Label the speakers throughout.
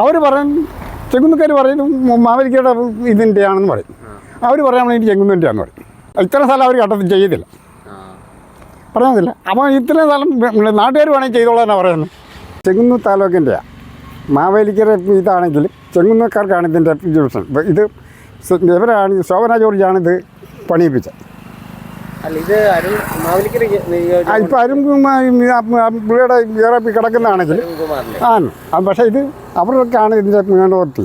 Speaker 1: അവർ പറയും ചെങ്കുന്നക്കാർ പറയും മാവേലിക്കയുടെ ഇതിന്റെ ആണെന്ന് പറയും അവർ പറയാൻ വേണ്ടി ചെങ്കുന്നന്റെ ആണെന്ന് പറയും ഇത്ര സ്ഥലം അവർ കട്ടത്തിൽ ചെയ്തില്ല
Speaker 2: ആ
Speaker 1: പറയാനില്ല അപ്പോൾ ഇത്രയും സ്ഥലം നാട്ടുകാർ വേണമെങ്കിൽ ചെയ്തോളാന്നാണ് പറയുന്നത് ചെങ്ങുന്നു താലൂക്കിന്റെയാണ് മാവേലിക്കര ഇതാണെങ്കിൽ ചെങ്ങുന്നക്കാർക്കാണ് ഇതിന്റെ ഡിവിഷൻ ഇത് ഇവരാണ് ശോഭന ജോർജാണ് ഇത് പണിയിപ്പിച്ചത്
Speaker 2: അരുൺ
Speaker 1: ഇപ്പം അരും പുള്ളിയുടെ വേറെ കിടക്കുന്നതാണെങ്കിൽ ആണ് ആ പക്ഷേ ഇത് അവർക്കാണ് ഇതിന്റെ മേലോത്തി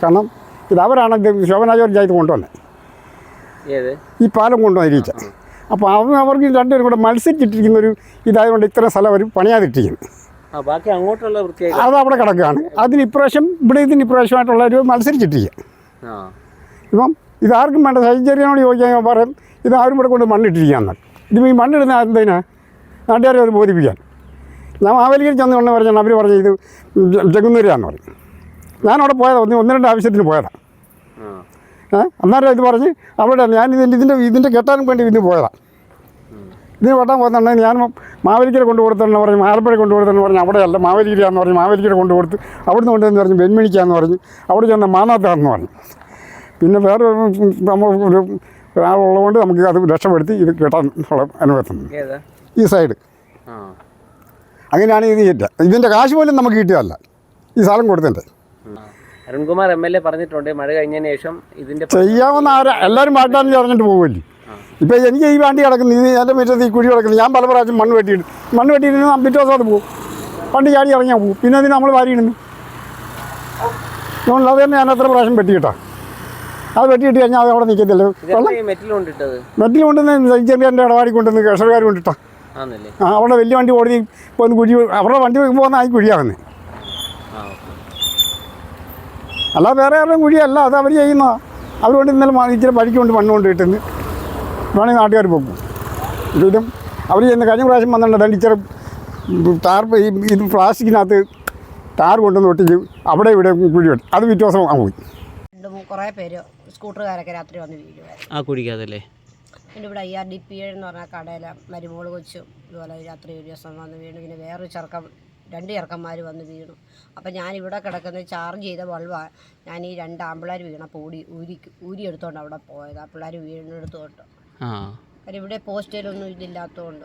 Speaker 1: കാരണം ഇത് അവരാണ് ഇത് ശോഭന ഇത് കൊണ്ടുവന്നത് ഈ പാലം കൊണ്ടുവന്നിരിച്ചത് അപ്പോൾ അവർ അവർക്ക് രണ്ടുപേരും കൂടെ മത്സരിച്ചിട്ടിരിക്കുന്ന ഒരു ഇതായതുകൊണ്ട് ഇത്ര സ്ഥലം അവർ പണിയാതിട്ടിരിക്കുന്നു.
Speaker 2: ബാക്കി അങ്ങോട്ടുള്ള
Speaker 1: അത് അവിടെ കിടക്കുകയാണ്. അതിന് ഇപ്രാവശ്യം ഇവിടെ ഇതിന് ഇപ്രാവശ്യമായിട്ടുള്ള ഒരു മത്സരിച്ചിട്ടിരിക്കുക ഇപ്പം ഇതാർക്കും വേണ്ട സഹചര്യനോട് ചോദിക്കാൻ പറയും ഇത് ആരും ഇവിടെ കൊണ്ട് മണ്ണിട്ടിരിക്കുകയെന്നാൽ ഇതിപ്പോൾ ഈ മണ്ണിടുന്ന എന്തിനാ? നാട്ടുകാരെ അത് ബോധിപ്പിക്കാൻ. ഞാൻ മാവേലിക്കരി ചെന്ന് കൊണ്ട് പറഞ്ഞാൽ അവർ പറഞ്ഞു ഇത് ജഗുന്നൂരാന്ന് പറഞ്ഞു ഞാനവിടെ പോയതാണ് ഒന്ന് ഒന്ന് രണ്ട് ആവശ്യത്തിന് പോയതാണ് ഏഹ് അന്നേരം ഇത് പറഞ്ഞ് അവിടെ ഞാൻ ഇതിന്റെ ഇതിന്റെ ഇതിന്റെ കെട്ടാനും വേണ്ടി ഇതിന് പോയതാണ് ഇതിന് വെട്ടാൻ പോകുന്നുണ്ടെങ്കിൽ ഞാൻ മാവേലിക്കര കൊണ്ടു കൊടുത്തെന്ന് പറഞ്ഞ് ആലപ്പുഴ കൊണ്ടു കൊടുത്തെന്ന് പറഞ്ഞു അവിടെയല്ല മാവേലിക്കരയാന്ന് പറഞ്ഞു മാവേലിക്കര കൊണ്ടു കൊടുത്ത് അവിടുന്ന് കൊണ്ടുവന്ന് പറഞ്ഞ് വെൺമണിക്കാന്ന് പറഞ്ഞു അവിടെ ചെന്ന മാനാത്താന്ന് പറഞ്ഞു. പിന്നെ വേറെ നമ്മൾ ഒരു ഒരാളുള്ളതുകൊണ്ട് നമുക്ക് അത് രക്ഷപ്പെടുത്തി ഇത് കെട്ടാൻ ഉള്ള അനുഭവം
Speaker 2: ഏതാ?
Speaker 1: ഈ സൈഡ്. അങ്ങനെയാണ് ഇത് കിട്ടുക ഇതിന്റെ കാശ് പോലും നമുക്ക് കിട്ടിയതല്ല. ഈ സ്ഥലം കൊടുത്തിട്ട്
Speaker 2: അരുൺകുമാർ എം എൽ എ പറഞ്ഞിട്ടുണ്ട് മഴ കഴിഞ്ഞതിന് ശേഷം ഇതിന്റെ
Speaker 1: ചെയ്യാവുന്ന ആരാ എല്ലാവരും പാട്ടാണെന്ന് പറഞ്ഞിട്ട് പോകുമല്ലേ ഇപ്പം എനിക്ക് ഈ വണ്ടി കിടക്കുന്നു ഇത് എന്റെ മുറ്റത്ത് ഈ കുഴി കിടക്കുന്നു. ഞാൻ പല പ്രാവശ്യം മണ്ണ് വെട്ടിയിട്ടുണ്ട് മണ്ണ് വെട്ടിയിട്ട് പിറ്റേ ദിവസം അത് പോകും വണ്ടി ചാടി ഇറങ്ങിയാൽ പോകും പിന്നെ അതിന് നമ്മൾ വാരിയിടുന്നു അതുകൊണ്ട് അത് തന്നെ ഞാൻ എത്ര പ്രാവശ്യം വെട്ടിയിട്ടാ. അത് വെട്ടിയിട്ട് കഴിഞ്ഞാൽ അത് അവിടെ നിൽക്കത്തില്ല
Speaker 2: മെറ്റൽ കൊണ്ടിട്ടത്?
Speaker 1: മെറ്റിൽ കൊണ്ടുവന്ന് ചെറിയ ഇടവാടി കൊണ്ടുവന്ന് കർഷകർ കൊണ്ടിട്ടാ.
Speaker 2: ആന്നല്ലേ
Speaker 1: ആ അവിടെ വലിയ വണ്ടി ഓടി പോകുന്ന കുഴി അവരുടെ വണ്ടി പോകുന്ന ആ കുഴിയാകുന്നത് അല്ല വേറെ ആരുടെയും കുഴിയല്ല അത് അവർ ചെയ്യുന്നതാണ് അവരുകൊണ്ട് ഇന്നലെ ഇച്ചിരി വഴിക്കൊണ്ട് മണ്ണ് കൊണ്ട് കിട്ടുന്നു വേണമെങ്കിൽ നാട്ടുകാർ പോകും. ഇതിലും അവർ ചെയ്യുന്ന കഴിഞ്ഞ പ്രാവശ്യം വന്നിട്ടുണ്ട് ഇച്ചിരി ടാർ ഈ ഇത് പ്ലാസ്റ്റിക്കിനകത്ത് ടാർ കൊണ്ടുവന്ന് ഒട്ടിച്ച് അവിടെ ഇവിടെ കുഴി വെട്ടി. അത് പിറ്റേ ദിവസം ആ പോയി.
Speaker 3: രണ്ട് മൂ- കുറേ പേര് സ്കൂട്ടറുകാരൊക്കെ രാത്രി വന്ന് വീഴുമായിരുന്നു
Speaker 2: ആ കുഴിക്കാതല്ലേ
Speaker 3: പിന്നെ ഇവിടെ ഐ ആർ ഡി പി എന്ന് പറഞ്ഞ കടയിലെ മരുമോൾ കൊച്ചും ഇതുപോലെ രാത്രി ഒരു ദിവസം വന്ന് വീണു. പിന്നെ വേറൊരു ചെറുക്കം രണ്ട് ചെറുക്കന്മാർ വന്ന് വീണു. അപ്പം ഞാൻ ഇവിടെ കിടക്കുന്ന ചാർജ് ചെയ്ത ബൾബാണ് ഞാൻ ഈ രണ്ട് ആമ്പിള്ളേർ വീണപ്പോൾ ഊടി ഊരി ഊരി എടുത്തോണ്ട് അവിടെ പോയത്. ആ പിള്ളേർ വീണെടുത്തോട്ട്
Speaker 2: ആ.
Speaker 3: കാര്യം ഇവിടെ പോസ്റ്റേലൊന്നും ഇതില്ലാത്തതുകൊണ്ട്